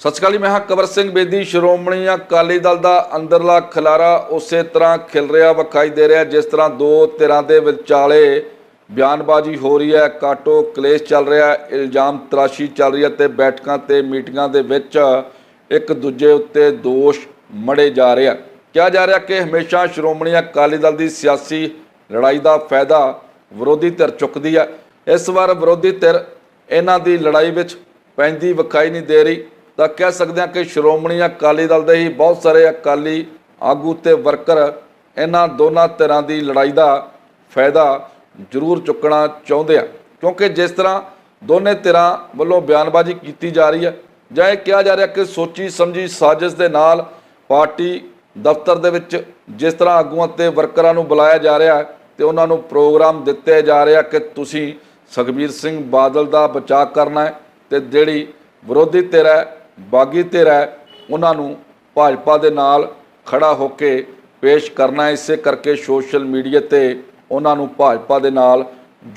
ਸਤਿ ਸ਼੍ਰੀ ਅਕਾਲ ਜੀ, ਮੈਂ ਹਾਂ ਕਵਰ ਸਿੰਘ ਬੇਦੀ ਸ਼੍ਰੋਮਣੀ ਅਕਾਲੀ ਦਲ ਦਾ ਅੰਦਰਲਾ ਖਲਾਰਾ ਉਸੇ ਤਰ੍ਹਾਂ ਖਿਲ ਰਿਹਾ ਵਿਖਾਈ ਦੇ ਰਿਹਾ ਜਿਸ ਤਰ੍ਹਾਂ ਦੋ ਧਿਰਾਂ ਦੇ ਵਿਚਾਲੇ ਬਿਆਨਬਾਜ਼ੀ ਹੋ ਰਹੀ ਹੈ ਕਾਟੋ ਕਲੇਸ਼ ਚੱਲ ਰਿਹਾ ਇਲਜ਼ਾਮ ਤਰਾਸ਼ੀ ਚੱਲ ਰਹੀ ਹੈ ਤੇ ਬੈਠਕਾਂ ਤੇ ਮੀਟਿੰਗਾਂ ਦੇ ਵਿੱਚ ਇੱਕ ਦੂਜੇ ਉੱਤੇ ਦੋਸ਼ ਮੜੇ ਜਾ ਰਿਹਾ ਕਿਹਾ ਜਾ ਰਿਹਾ ਕਿ ਹਮੇਸ਼ਾ ਸ਼੍ਰੋਮਣੀ ਅਕਾਲੀ ਦਲ ਦੀ ਸਿਆਸੀ ਲੜਾਈ ਦਾ ਫਾਇਦਾ ਵਿਰੋਧੀ ਧਿਰ ਚੁੱਕਦੀ ਹੈ। ਇਸ ਵਾਰ ਵਿਰੋਧੀ ਧਿਰ ਇਹਨਾਂ ਦੀ ਲੜਾਈ ਵਿੱਚ ਪੈਂਦੀ ਵਿਖਾਈ ਨਹੀਂ ਦੇ ਰਹੀ। ਤਾਂ ਕਹਿ ਸਕਦੇ ਹਾਂ ਕਿ ਸ਼੍ਰੋਮਣੀ ਅਕਾਲੀ ਦਲ ਦੇ ਹੀ ਬਹੁਤ ਸਾਰੇ ਅਕਾਲੀ ਆਗੂ ਤੇ ਵਰਕਰ ਇਹਨਾਂ ਦੋਨਾਂ ਧਿਰਾਂ ਦੀ ਲੜਾਈ ਦਾ ਫਾਇਦਾ ਜ਼ਰੂਰ ਚੁੱਕਣਾ ਚਾਹੁੰਦੇ ਆ। ਕਿਉਂਕਿ ਜਿਸ ਤਰ੍ਹਾਂ ਦੋਨੇ ਧਿਰਾਂ ਵੱਲੋਂ ਬਿਆਨਬਾਜ਼ੀ ਕੀਤੀ ਜਾ ਰਹੀ ਹੈ, ਜਾਂ ਇਹ ਕਿਹਾ ਜਾ ਰਿਹਾ ਕਿ ਸੋਚੀ ਸਮਝੀ ਸਾਜ਼ਿਸ਼ ਦੇ ਨਾਲ ਪਾਰਟੀ ਦਫ਼ਤਰ ਦੇ ਵਿੱਚ ਜਿਸ ਤਰ੍ਹਾਂ ਆਗੂਆਂ ਤੇ ਵਰਕਰਾਂ ਨੂੰ ਬੁਲਾਇਆ ਜਾ ਰਿਹਾ ਹੈ ਤੇ ਉਹਨਾਂ ਨੂੰ ਪ੍ਰੋਗਰਾਮ ਦਿੱਤੇ ਜਾ ਰਿਹਾ ਕਿ ਤੁਸੀਂ ਸੁਖਬੀਰ ਸਿੰਘ ਬਾਦਲ ਦਾ ਬਚਾਅ ਕਰਨਾ ਹੈ ਤੇ ਜਿਹੜੀ ਵਿਰੋਧੀ ਧਿਰ ਹੈ ਬਾਗੀ ਧਿਰ ਹੈ, ਉਹਨਾਂ ਨੂੰ ਭਾਜਪਾ ਦੇ ਨਾਲ ਖੜਾ ਹੋ ਕੇ ਪੇਸ਼ ਕਰਨਾ ਇਸੇ ਕਰਕੇ ਸੋਸ਼ਲ ਮੀਡੀਆ ਤੇ ਉਹਨਾਂ ਨੂੰ ਭਾਜਪਾ ਦੇ ਨਾਲ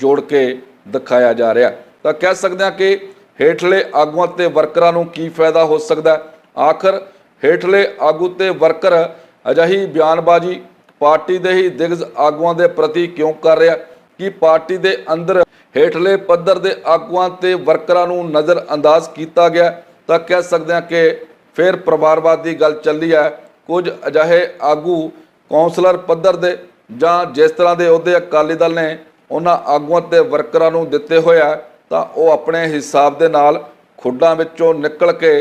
ਜੋੜ ਕੇ ਦਿਖਾਇਆ ਜਾ ਰਿਹਾ। ਤਾਂ ਕਹਿ ਸਕਦੇ ਹਾਂ ਕਿ ਹੇਠਲੇ ਆਗੂਆਂ ਤੇ ਵਰਕਰਾਂ ਨੂੰ ਕੀ ਫਾਇਦਾ ਹੋ ਸਕਦਾ ਆਖਰ ਹੇਠਲੇ ਆਗੂ ਤੇ ਵਰਕਰ ਅਜਿਹੀ ਬਿਆਨਬਾਜ਼ੀ ਪਾਰਟੀ ਦੇ ਹੀ ਦਿਗਜ ਆਗੂਆਂ ਦੇ ਪ੍ਰਤੀ ਕਿਉਂ ਕਰ ਰਿਹਾ? ਕਿ ਪਾਰਟੀ ਦੇ ਅੰਦਰ ਹੇਠਲੇ ਪੱਧਰ ਦੇ ਆਗੂਆਂ ਤੇ ਵਰਕਰਾਂ ਨੂੰ ਨਜ਼ਰ ਅੰਦਾਜ਼ ਕੀਤਾ ਗਿਆ? ਤਾਂ ਕਹਿ ਸਕਦੇ ਹਾਂ ਕਿ ਫਿਰ ਪਰਿਵਾਰਵਾਦ ਦੀ ਗੱਲ ਚੱਲੀ ਹੈ। ਕੁਝ ਅਜਿਹੇ ਆਗੂ ਕੌਂਸਲਰ ਪੱਧਰ ਦੇ ਜਾਂ ਜਿਸ ਤਰ੍ਹਾਂ ਦੇ ਅਹੁਦੇ ਅਕਾਲੀ ਦਲ ਨੇ ਉਹਨਾਂ ਆਗੂਆਂ ਤੇ ਵਰਕਰਾਂ ਨੂੰ ਦਿੱਤੇ ਹੋਇਆ ਤਾਂ ਉਹ ਆਪਣੇ ਹਿਸਾਬ ਦੇ ਨਾਲ ਖੁੱਡਾਂ ਵਿੱਚੋਂ ਨਿਕਲ ਕੇ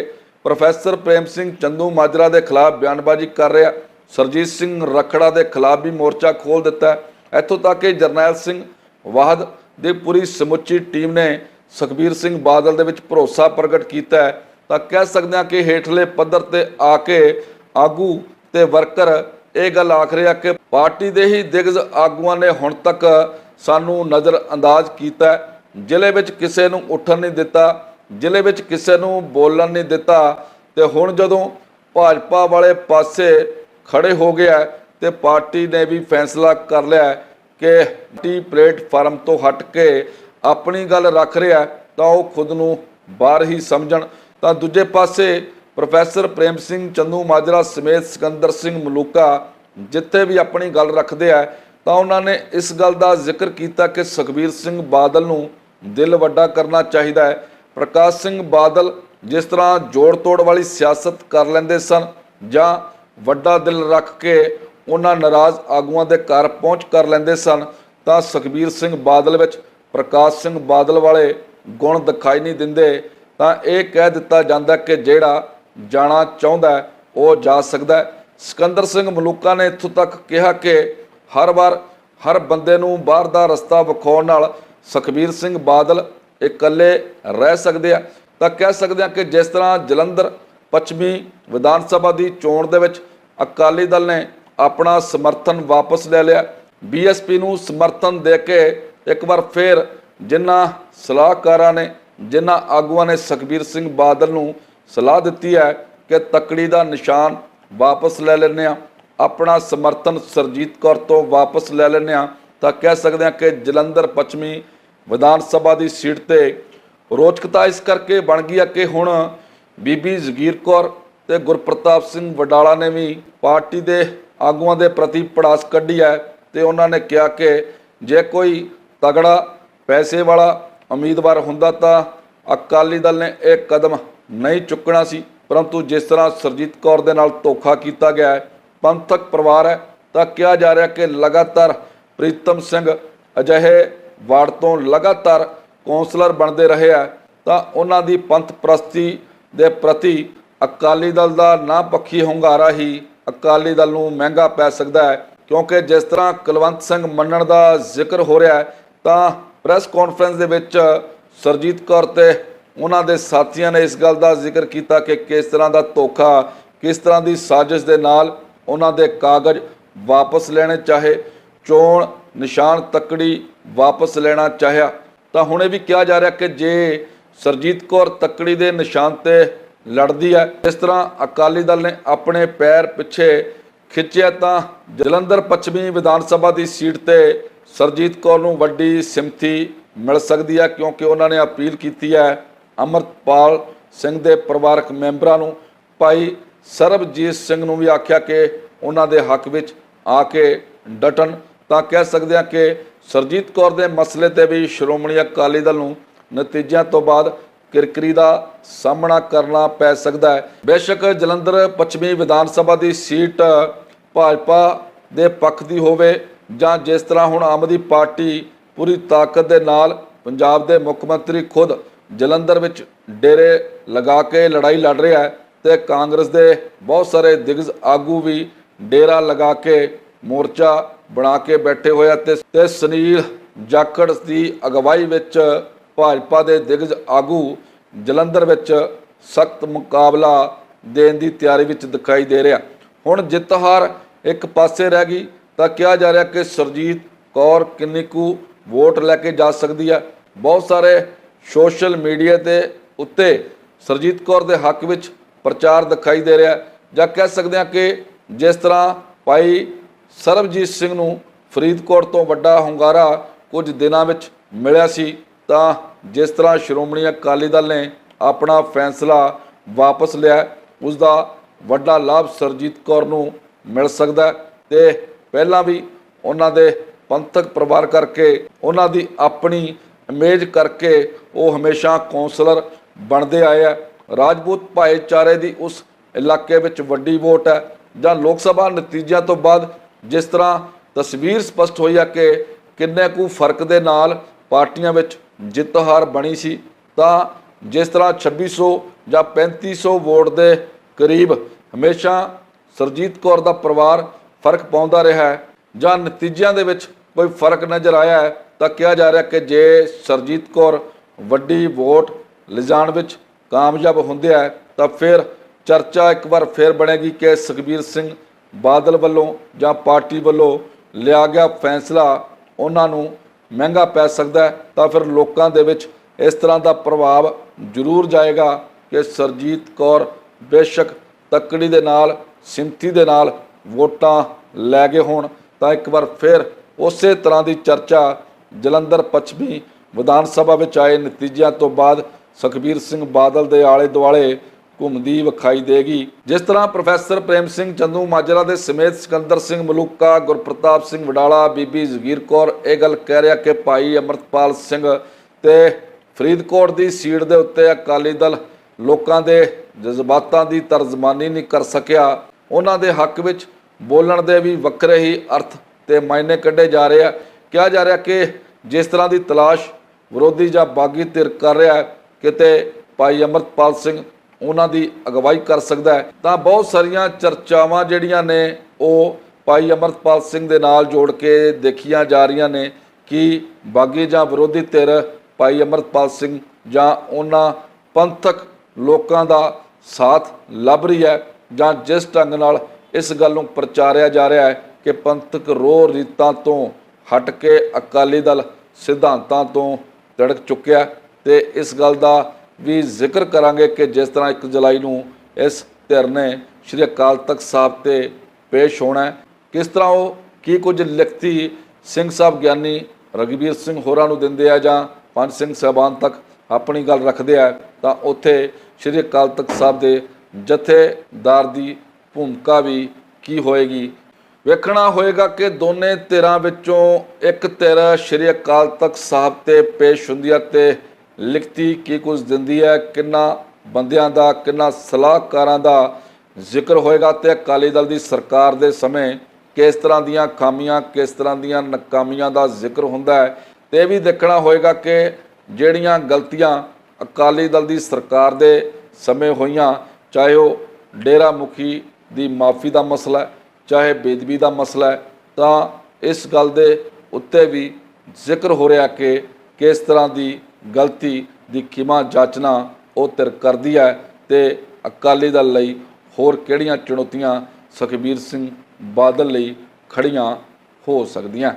ਪ੍ਰੋਫੈਸਰ ਪ੍ਰੇਮ ਸਿੰਘ ਚੰਦੂ ਮਾਜਰਾ ਦੇ ਖਿਲਾਫ ਬਿਆਨਬਾਜ਼ੀ ਕਰ ਰਿਹਾ। ਸਰਜੀਤ ਸਿੰਘ ਰਖੜਾ ਦੇ ਖਿਲਾਫ ਵੀ ਮੋਰਚਾ ਖੋਲ ਦਿੱਤਾ ਇੱਥੋਂ ਤੱਕ ਕਿ ਜਰਨੈਲ ਸਿੰਘ ਵਾਹਦ ਦੀ ਪੂਰੀ ਸਮੁੱਚੀ ਟੀਮ ਨੇ ਸੁਖਬੀਰ ਸਿੰਘ ਬਾਦਲ ਦੇ ਵਿੱਚ ਭਰੋਸਾ ਪ੍ਰਗਟ ਕੀਤਾ ਹੈ। ਤਾਂ ਕਹਿ ਸਕਦੇ ਹਾਂ ਕਿ ਹੇਠਲੇ ਪੱਧਰ ਤੇ ਆ ਕੇ ਆਗੂ ਤੇ ਵਰਕਰ ਇਹ ਗੱਲ ਆਖ ਰਿਹਾ ਕਿ ਪਾਰਟੀ ਦੇ ਹੀ ਦਿਗਜ ਆਗੂਆਂ ਨੇ ਹੁਣ ਤੱਕ ਸਾਨੂੰ ਨਜ਼ਰ ਅੰਦਾਜ਼ ਕੀਤਾ ਜ਼ਿਲ੍ਹੇ ਵਿੱਚ ਕਿਸੇ ਨੂੰ ਉੱਠਣ ਨਹੀਂ ਦਿੱਤਾ, ਜ਼ਿਲ੍ਹੇ ਵਿੱਚ ਕਿਸੇ ਨੂੰ ਬੋਲਣ ਨਹੀਂ ਦਿੱਤਾ ਤੇ ਹੁਣ ਜਦੋਂ ਭਾਜਪਾ ਵਾਲੇ ਪਾਸੇ ਖੜੇ ਹੋ ਗਿਆ ਹੈ ਤੇ ਪਾਰਟੀ ਨੇ ਵੀ ਫੈਸਲਾ ਕਰ ਲਿਆ ਕਿ ਟੀ ਪਲੇਟਫਾਰਮ ਤੋਂ ਹਟ ਕੇ ਆਪਣੀ ਗੱਲ ਰੱਖ ਰਿਹਾ ਤਾਂ ਉਹ ਖੁਦ ਨੂੰ ਬਾਹਰ ਹੀ ਸਮਝਣ। ਤਾਂ ਦੂਜੇ ਪਾਸੇ ਪ੍ਰੋਫੈਸਰ ਪ੍ਰੇਮ ਸਿੰਘ ਚੰਦੂ ਮਾਜਰਾ ਸਮੇਤ ਸਿਕੰਦਰ ਸਿੰਘ ਮਲੂਕਾ ਜਿੱਥੇ ਵੀ ਆਪਣੀ ਗੱਲ ਰੱਖਦੇ ਆ, ਤਾਂ ਉਹਨਾਂ ਨੇ ਇਸ ਗੱਲ ਦਾ ਜ਼ਿਕਰ ਕੀਤਾ ਕਿ ਸੁਖਬੀਰ ਸਿੰਘ ਬਾਦਲ ਨੂੰ ਦਿਲ ਵੱਡਾ ਕਰਨਾ ਚਾਹੀਦਾ ਹੈ। ਪ੍ਰਕਾਸ਼ ਸਿੰਘ ਬਾਦਲ ਜਿਸ ਤਰ੍ਹਾਂ ਜੋੜ ਤੋੜ ਵਾਲੀ ਸਿਆਸਤ ਕਰ ਲੈਂਦੇ ਸਨ ਜਾਂ ਵੱਡਾ ਦਿਲ ਰੱਖ ਕੇ ਉਹਨਾਂ ਨਾਰਾਜ਼ ਆਗੂਆਂ ਦੇ ਘਰ ਪਹੁੰਚ ਕਰ ਲੈਂਦੇ ਸਨ, ਤਾਂ ਸੁਖਬੀਰ ਸਿੰਘ ਬਾਦਲ ਵਿੱਚ ਪ੍ਰਕਾਸ਼ ਸਿੰਘ ਬਾਦਲ ਵਾਲੇ ਗੁਣ ਦਿਖਾਈ ਨਹੀਂ ਦਿੰਦੇ। ਤਾਂ ਇਹ ਕਹਿ ਦਿੱਤਾ ਜਾਂਦਾ ਕਿ ਜਿਹੜਾ ਜਾਣਾ ਚਾਹੁੰਦਾ ਉਹ ਜਾ ਸਕਦਾ ਸਿਕੰਦਰ ਸਿੰਘ ਮਲੂਕਾ ਨੇ ਇੱਥੋਂ ਤੱਕ ਕਿਹਾ ਕਿ ਹਰ ਵਾਰ ਹਰ ਬੰਦੇ ਨੂੰ ਬਾਹਰ ਦਾ ਰਸਤਾ ਵਿਖਾਉਣ ਨਾਲ ਸੁਖਬੀਰ ਸਿੰਘ ਬਾਦਲ ਇਕੱਲੇ ਰਹਿ ਸਕਦੇ ਆ। ਤਾਂ ਕਹਿ ਸਕਦੇ ਆ ਕਿ ਜਿਸ ਤਰ੍ਹਾਂ ਜਲੰਧਰ ਪੱਛਮੀ ਵਿਧਾਨ ਸਭਾ ਦੀ ਚੋਣ ਦੇ ਵਿੱਚ ਅਕਾਲੀ ਦਲ ਨੇ ਆਪਣਾ ਸਮਰਥਨ ਵਾਪਸ ਲੈ ਲਿਆ। ਬੀਐਸਪੀ ਨੂੰ ਸਮਰਥਨ ਦੇ ਕੇ ਇੱਕ ਵਾਰ ਫੇਰ ਜਿਨ੍ਹਾਂ ਸਲਾਹਕਾਰਾਂ ਨੇ ਜਿਨ੍ਹਾਂ ਆਗੂਆਂ ਨੇ ਸੁਖਬੀਰ ਸਿੰਘ ਬਾਦਲ ਨੂੰ ਸਲਾਹ ਦਿੱਤੀ ਹੈ ਕਿ ਤਕੜੀ ਦਾ ਨਿਸ਼ਾਨ ਵਾਪਸ ਲੈ ਲੈਂਦੇ ਆ ਆਪਣਾ ਸਮਰਥਨ ਸਰਜੀਤ ਕੌਰ ਤੋਂ ਵਾਪਸ ਲੈ ਲੈਂਦੇ ਆ ਤਾਂ ਕਹਿ ਸਕਦੇ ਆ ਕਿ ਜਲੰਧਰ ਪੱਛਮੀ ਵਿਧਾਨ ਸਭਾ ਦੀ ਸੀਟ ਤੇ ਰੋਚਕਤਾ ਇਸ ਕਰਕੇ ਬਣ ਗਈ ਆ ਕਿ ਹੁਣ ਬੀਬੀ ਜ਼ਗੀਰ ਕੌਰ ਤੇ ਗੁਰਪ੍ਰਤਾਪ ਸਿੰਘ ਵਡਾਲਾ ਨੇ ਵੀ ਪਾਰਟੀ ਦੇ ਆਗੂਆਂ ਦੇ ਪ੍ਰਤੀ ਪੜਾਸ ਕੱਢੀ ਹੈ ਤੇ ਉਹਨਾਂ ਨੇ ਕਿਹਾ ਕਿ ਜੇ ਕੋਈ ਤਗੜਾ ਪੈਸੇ ਵਾਲਾ ਉਮੀਦਵਾਰ ਹੁੰਦਾ ਤਾਂ ਅਕਾਲੀ ਦਲ ਨੇ ਇਹ ਕਦਮ ਨਹੀਂ ਚੁੱਕਣਾ ਸੀ, ਪਰੰਤੂ ਜਿਸ ਤਰ੍ਹਾਂ ਸਰਜੀਤ ਕੌਰ ਦੇ ਨਾਲ ਧੋਖਾ ਕੀਤਾ ਗਿਆ ਹੈ, ਪੰਥਕ ਪਰਿਵਾਰ ਹੈ, ਤਾਂ ਕਿਹਾ ਜਾ ਰਿਹਾ ਕਿ ਲਗਾਤਾਰ ਪ੍ਰੀਤਮ ਸਿੰਘ ਅਜਿਹੇ ਵਾਰਡ ਤੋਂ ਲਗਾਤਾਰ ਕੌਂਸਲਰ ਬਣਦੇ ਰਹੇ ਆ, ਤਾਂ ਉਹਨਾਂ ਦੀ ਪੰਥ ਪ੍ਰਸਤੀ ਦੇ ਪ੍ਰਤੀ ਅਕਾਲੀ ਦਲ ਦਾ ਨਾ ਪੱਖੀ ਹੁੰਗਾਰਾ ਹੀ ਅਕਾਲੀ ਦਲ ਨੂੰ ਮਹਿੰਗਾ ਪੈ ਸਕਦਾ ਹੈ, ਕਿਉਂਕਿ ਜਿਸ ਤਰ੍ਹਾਂ ਕੁਲਵੰਤ ਸਿੰਘ ਮੰਨਣ ਦਾ ਜ਼ਿਕਰ ਹੋ ਰਿਹਾ ਹੈ, ਤਾਂ ਪ੍ਰੈਸ ਕਾਨਫਰੰਸ ਦੇ ਵਿੱਚ ਸਰਜੀਤ ਕੌਰ ਤੇ ਉਹਨਾਂ ਦੇ ਸਾਥੀਆਂ ਨੇ ਇਸ ਗੱਲ ਦਾ ਜ਼ਿਕਰ ਕੀਤਾ ਕਿ ਕਿਸ ਤਰ੍ਹਾਂ ਦਾ ਧੋਖਾ, ਕਿਸ ਤਰ੍ਹਾਂ ਦੀ ਸਾਜ਼ਿਸ਼ ਦੇ ਨਾਲ ਉਹਨਾਂ ਦੇ ਕਾਗਜ਼ ਵਾਪਸ ਲੈਣੇ ਚਾਹੇ, ਚੋਣ ਨਿਸ਼ਾਨ ਤੱਕੜੀ ਵਾਪਸ ਲੈਣਾ ਚਾਹਿਆ। ਤਾਂ ਹੁਣ ਇਹ ਵੀ ਕਿਹਾ ਜਾ ਰਿਹਾ ਕਿ ਜੇ ਸਰਜੀਤ ਕੌਰ ਤੱਕੜੀ ਦੇ ਨਿਸ਼ਾਨ ਤੇ ਲੜਦੀ ਹੈ, ਇਸ ਤਰ੍ਹਾਂ ਅਕਾਲੀ ਦਲ ਨੇ ਆਪਣੇ ਪੈਰ ਪਿੱਛੇ ਖਿੱਚਿਆ ਤਾਂ ਜਲੰਧਰ ਪੱਛਮੀ ਵਿਧਾਨ ਸਭਾ ਦੀ ਸੀਟ ਤੇ ਸਰਜੀਤ ਕੌਰ ਨੂੰ ਵੱਡੀ ਸਿਮਤੀ ਮਿਲ ਸਕਦੀ ਹੈ ਕਿਉਂਕਿ ਉਹਨਾਂ ਨੇ ਅਪੀਲ ਕੀਤੀ ਹੈ ਅਮਰਪਾਲ ਸਿੰਘ ਦੇ ਪਰਿਵਾਰਕ ਮੈਂਬਰਾਂ ਨੂੰ। ਭਾਈ ਸਰਬਜੀਤ ਸਿੰਘ ਨੂੰ ਵੀ ਆਖਿਆ ਕਿ ਉਹਨਾਂ ਦੇ ਹੱਕ ਵਿੱਚ ਆ ਕੇ ਡਟਣ। ਤਾਂ ਕਹਿ ਸਕਦੇ ਹਾਂ ਕਿ ਸਰਜੀਤ ਕੌਰ ਦੇ ਮਸਲੇ ਤੇ ਵੀ ਸ਼੍ਰੋਮਣੀ ਅਕਾਲੀ ਦਲ ਨੂੰ ਨਤੀਜਿਆਂ ਤੋਂ ਬਾਅਦ ਕਿਰਕਰੀ ਦਾ ਸਾਹਮਣਾ ਕਰਨਾ ਪੈ ਸਕਦਾ ਹੈ। ਬੇਸ਼ੱਕ ਜਲੰਧਰ ਪੱਛਮੀ ਵਿਧਾਨ ਸਭਾ ਦੀ ਸੀਟ ਭਾਜਪਾ ਦੇ ਪੱਖ ਦੀ ਹੋਵੇ ਜਾਂ ਜਿਸ ਤਰ੍ਹਾਂ ਹੁਣ ਆਮ ਆਦਮੀ ਪਾਰਟੀ ਪੂਰੀ ਤਾਕਤ ਦੇ ਨਾਲ ਪੰਜਾਬ ਦੇ ਮੁੱਖ ਮੰਤਰੀ ਖੁਦ ਜਲੰਧਰ ਵਿੱਚ ਡੇਰੇ ਲਗਾ ਕੇ ਲੜਾਈ ਲੜ ਰਿਹਾ ਹੈ ਤੇ ਕਾਂਗਰਸ ਦੇ ਬਹੁਤ ਸਾਰੇ ਦਿਗਜ ਆਗੂ ਵੀ ਡੇਰਾ ਲਗਾ ਕੇ ਮੋਰਚਾ ਬਣਾ ਕੇ ਬੈਠੇ ਹੋਏ ਅਤੇ ਤੇ ਸੁਨੀਲ ਜਾਖੜ ਦੀ ਅਗਵਾਈ ਵਿੱਚ ਭਾਜਪਾ ਦੇ ਦਿਗਜ ਆਗੂ ਜਲੰਧਰ ਵਿੱਚ ਸਖਤ ਮੁਕਾਬਲਾ ਦੇਣ ਦੀ ਤਿਆਰੀ ਵਿੱਚ ਦਿਖਾਈ ਦੇ ਰਿਹਾ। ਹੁਣ ਜਿੱਤ ਹਾਰ ਇੱਕ ਪਾਸੇ ਰਹਿ ਗਈ ਤਾਂ ਕਿਹਾ ਜਾ ਰਿਹਾ ਕਿ ਸਰਜੀਤ ਕੌਰ ਕਿੰਨੀ ਕੁ ਵੋਟ ਲੈ ਕੇ ਜਾ ਸਕਦੀ ਹੈ? ਬਹੁਤ ਸਾਰੇ ਸੋਸ਼ਲ ਮੀਡੀਆ ਦੇ ਉੱਤੇ ਸਰਜੀਤ ਕੌਰ ਦੇ ਹੱਕ ਵਿੱਚ ਪ੍ਰਚਾਰ ਦਿਖਾਈ ਦੇ ਰਿਹਾ ਜਾਂ ਕਹਿ ਸਕਦੇ ਹਾਂ ਕਿ ਜਿਸ ਤਰ੍ਹਾਂ ਭਾਈ ਸਰਬਜੀਤ ਸਿੰਘ ਨੂੰ ਫਰੀਦਕੋਟ ਤੋਂ ਵੱਡਾ ਹੁੰਗਾਰਾ ਕੁਝ ਦਿਨਾਂ ਵਿੱਚ ਮਿਲਿਆ ਸੀ, ਤਾਂ ਜਿਸ ਤਰ੍ਹਾਂ ਸ਼੍ਰੋਮਣੀ ਅਕਾਲੀ ਦਲ ਨੇ ਆਪਣਾ ਫੈਸਲਾ ਵਾਪਸ ਲਿਆ ਉਸ ਦਾ ਵੱਡਾ ਲਾਭ ਸਰਜੀਤ ਕੌਰ ਨੂੰ ਮਿਲ ਸਕਦਾ ਹੈ ਤੇ ਪਹਿਲਾਂ ਵੀ ਉਹਨਾਂ ਦੇ ਪੰਥਕ ਪਰਿਵਾਰ ਕਰਕੇ, ਉਹਨਾਂ ਦੀ ਆਪਣੀ ਇਮੇਜ ਕਰਕੇ ਉਹ ਹਮੇਸ਼ਾ ਕੌਂਸਲਰ ਬਣਦੇ ਆਏ ਆ। ਰਾਜਪੂਤ ਭਾਈਚਾਰੇ ਦੀ ਉਸ ਇਲਾਕੇ ਵਿੱਚ ਵੱਡੀ ਵੋਟ ਹੈ ਜਾਂ ਲੋਕ ਸਭਾ ਨਤੀਜਿਆਂ ਤੋਂ ਬਾਅਦ ਜਿਸ ਤਰ੍ਹਾਂ ਤਸਵੀਰ ਸਪਸ਼ਟ ਹੋਈ ਹੈ ਕਿ ਕਿੰਨੇ ਕੁ ਫ਼ਰਕ ਦੇ ਨਾਲ ਪਾਰਟੀਆਂ ਵਿੱਚ ਜਿੱਤ ਹਾਰ ਬਣੀ ਸੀ, ਤਾਂ ਜਿਸ ਤਰ੍ਹਾਂ 2600 ਜਾਂ 3500 ਵੋਟ ਦੇ ਕਰੀਬ ਹਮੇਸ਼ਾ ਸਰਜੀਤ ਕੌਰ ਦਾ ਪਰਿਵਾਰ ਫ਼ਰਕ ਪਾਉਂਦਾ ਰਿਹਾ ਹੈ ਜਾਂ ਨਤੀਜਿਆਂ ਦੇ ਵਿੱਚ ਕੋਈ ਫ਼ਰਕ ਨਜ਼ਰ ਆਇਆ ਹੈ, ਤਾਂ ਕਿਹਾ ਜਾ ਰਿਹਾ ਕਿ ਜੇ ਸਰਜੀਤ ਕੌਰ ਵੱਡੀ ਵੋਟ ਲਿਜਾਣ ਵਿੱਚ ਕਾਮਯਾਬ ਹੁੰਦੇ ਹੈ ਤਾਂ ਫਿਰ ਚਰਚਾ ਇੱਕ ਵਾਰ ਫਿਰ ਬਣੇਗੀ ਕਿ ਸੁਖਬੀਰ ਸਿੰਘ ਬਾਦਲ ਵੱਲੋਂ ਜਾਂ ਪਾਰਟੀ ਵੱਲੋਂ ਲਿਆ ਗਿਆ ਫੈਸਲਾ ਉਹਨਾਂ ਨੂੰ ਮਹਿੰਗਾ ਪੈ ਸਕਦਾ ਹੈ, ਤਾਂ ਫਿਰ ਲੋਕਾਂ ਦੇ ਵਿੱਚ ਇਸ ਤਰ੍ਹਾਂ ਦਾ ਪ੍ਰਭਾਵ ਜ਼ਰੂਰ ਜਾਏਗਾ ਕਿ ਸਰਜੀਤ ਕੌਰ ਬੇਸ਼ੱਕ ਤੱਕੜੀ ਦੇ ਨਾਲ, ਸਿੰਥੀ ਦੇ ਨਾਲ ਵੋਟਾਂ ਲੈ ਗਏ ਹੋਣ, ਤਾਂ ਇੱਕ ਵਾਰ ਫਿਰ ਉਸੇ ਤਰ੍ਹਾਂ ਦੀ ਚਰਚਾ ਜਲੰਧਰ ਪੱਛਮੀ ਵਿਧਾਨ ਸਭਾ ਵਿੱਚ ਆਏ। ਨਤੀਜਿਆਂ ਤੋਂ ਬਾਅਦ ਸੁਖਬੀਰ ਸਿੰਘ ਬਾਦਲ ਦੇ ਆਲੇ ਦੁਆਲੇ ਘੁੰਮਦੀ ਵਿਖਾਈ ਦੇਗੀ। ਜਿਸ ਤਰ੍ਹਾਂ ਪ੍ਰੋਫੈਸਰ ਪ੍ਰੇਮ ਸਿੰਘ ਚੰਦੂ ਮਾਜਰਾ ਦੇ ਸਮੇਤ ਸਿਕੰਦਰ ਸਿੰਘ ਮਲੂਕਾ, ਗੁਰਪ੍ਰਤਾਪ ਸਿੰਘ ਵਡਾਲਾ, ਬੀਬੀ ਜ਼ਗੀਰ ਕੌਰ, ਇਹ ਗੱਲ ਕਹਿ ਰਿਹਾ ਕਿ ਭਾਈ ਅਮਰਤਪਾਲ ਸਿੰਘ ਤੇ ਫਰੀਦਕੋਟ ਦੀ ਸੀਟ ਦੇ ਉੱਤੇ ਅਕਾਲੀ ਦਲ ਲੋਕਾਂ ਦੇ ਜਜ਼ਬਾਤਾਂ ਦੀ ਤਰਜਮਾਨੀ ਨਹੀਂ ਕਰ ਸਕਿਆ। ਉਹਨਾਂ ਦੇ ਹੱਕ ਵਿੱਚ ਬੋਲਣ ਦੇ ਵੀ ਵੱਖਰੇ ਹੀ ਅਰਥ ਤੇ ਮਾਇਨੇ ਕੱਢੇ ਜਾ ਰਹੇ ਆ। ਕਿਹਾ ਜਾ ਰਿਹਾ ਕਿ ਜਿਸ ਤਰ੍ਹਾਂ ਦੀ ਤਲਾਸ਼ ਵਿਰੋਧੀ ਜਾਂ ਬਾਗੀ ਧਿਰ ਕਰ ਰਿਹਾ ਹੈ, ਕਿਤੇ ਭਾਈ ਅਮਰਤਪਾਲ ਸਿੰਘ ਉਹਨਾਂ ਦੀ ਅਗਵਾਈ ਕਰ ਸਕਦਾ ਹੈ, ਤਾਂ ਬਹੁਤ ਸਾਰੀਆਂ ਚਰਚਾਵਾਂ ਜਿਹੜੀਆਂ ਨੇ ਉਹ ਭਾਈ ਅਮਰਤਪਾਲ ਸਿੰਘ ਦੇ ਨਾਲ ਜੋੜ ਕੇ ਦੇਖੀਆਂ ਜਾ ਰਹੀਆਂ ਨੇ ਕਿ ਬਾਗੀ ਜਾਂ ਵਿਰੋਧੀ ਧਿਰ ਭਾਈ ਅਮਰਤਪਾਲ ਸਿੰਘ ਜਾਂ ਉਹਨਾਂ ਪੰਥਕ ਲੋਕਾਂ ਦਾ ਸਾਥ ਲੱਭ ਰਹੀ ਹੈ ਜਾਂ ਜਿਸ ਢੰਗ ਨਾਲ ਇਸ ਗੱਲ ਨੂੰ ਪ੍ਰਚਾਰਿਆ ਜਾ ਰਿਹਾ ਹੈ ਕਿ ਪੰਥਕ ਰੋਹ ਰੀਤਾਂ ਤੋਂ ਹਟ ਕੇ ਅਕਾਲੀ ਦਲ ਸਿਧਾਂਤਾਂ ਤੋਂ ਤੜਕ ਚੁੱਕਿਆ ਤੇ ਇਸ ਗੱਲ ਦਾ ਵੀ ਜ਼ਿਕਰ ਕਰਾਂਗੇ ਕਿ ਜਿਸ ਤਰ੍ਹਾਂ 1 ਜੁਲਾਈ ਨੂੰ ਇਸ ਧਿਰ ਨੇ ਸ਼੍ਰੀ ਅਕਾਲ ਤਖਤ ਸਾਹਿਬ ਤੇ ਪੇਸ਼ ਹੋਣਾ ਹੈ, ਕਿਸ ਤਰ੍ਹਾਂ ਉਹ ਕੀ ਕੁਝ ਲਿਖਤੀ ਸਿੰਘ ਸਾਹਿਬ ਗਿਆਨੀ ਰਗਵੀਰ ਸਿੰਘ ਹੋਰਾਂ ਨੂੰ ਦਿੰਦੇ ਆ ਜਾਂ ਪੰਜ ਸਿੰਘ ਸਾਹਿਬਾਨ ਤੱਕ ਆਪਣੀ ਗੱਲ ਰੱਖਦੇ ਆ, ਤਾਂ ਉੱਥੇ ਸ਼੍ਰੀ ਅਕਾਲ ਤਖਤ ਸਾਹਿਬ ਦੇ ਜਥੇਦਾਰ ਦੀ ਭੂਮਿਕਾ ਵੀ ਕੀ ਹੋਏਗੀ? ਵੇਖਣਾ ਹੋਏਗਾ ਕਿ ਦੋਨੇ ਧਿਰਾਂ ਵਿੱਚੋਂ ਇੱਕ ਧਿਰ ਸ਼੍ਰੀ ਅਕਾਲ ਤਖਤ ਸਾਹਿਬ ਤੇ ਪੇਸ਼ ਹੁੰਦੀ ਹੈ ਤੇ ਲਿਖਤੀ ਕੀ ਕੁਝ ਦਿੰਦੀ ਹੈ, ਕਿੰਨਾ ਬੰਦਿਆਂ ਦਾ, ਕਿੰਨਾ ਸਲਾਹਕਾਰਾਂ ਦਾ ਜ਼ਿਕਰ ਹੋਏਗਾ ਤੇ ਅਕਾਲੀ ਦਲ ਦੀ ਸਰਕਾਰ ਦੇ ਸਮੇਂ ਕਿਸ ਤਰ੍ਹਾਂ ਦੀਆਂ ਖਾਮੀਆਂ, ਕਿਸ ਤਰ੍ਹਾਂ ਦੀਆਂ ਨਾਕਾਮੀਆਂ ਦਾ ਜ਼ਿਕਰ ਹੁੰਦਾ ਹੈ। ਤੇ ਇਹ ਵੀ ਦੇਖਣਾ ਹੋਏਗਾ ਕਿ ਜਿਹੜੀਆਂ ਗਲਤੀਆਂ ਅਕਾਲੀ ਦਲ ਦੀ ਸਰਕਾਰ ਦੇ ਸਮੇਂ ਹੋਈਆਂ, ਚਾਹੇ ਉਹ ਡੇਰਾ ਮੁਖੀ ਦੀ ਮਾਫੀ ਦਾ ਮਸਲਾ ਹੈ, ਚਾਹੇ ਬੇਦਬੀ ਦਾ ਮਸਲਾ ਹੈ, ਤਾਂ ਇਸ ਗੱਲ ਦੇ ਉੱਤੇ ਵੀ ਜ਼ਿਕਰ ਹੋ ਰਿਹਾ ਕਿ ਕਿਸ ਤਰ੍ਹਾਂ ਦੀ ਗਲਤੀ ਦੀ ਕਿਮਾ ਜਾਚਨਾ ਉਹ ਤਿਰ ਕਰਦੀ ਹੈ ਤੇ ਅਕਾਲੀ ਦਲ ਲਈ ਹੋਰ ਕਿਹੜੀਆਂ ਚੁਣੌਤੀਆਂ ਸੁਖਬੀਰ ਸਿੰਘ ਬਾਦਲ ਲਈ ਖੜੀਆਂ ਹੋ ਸਕਦੀਆਂ।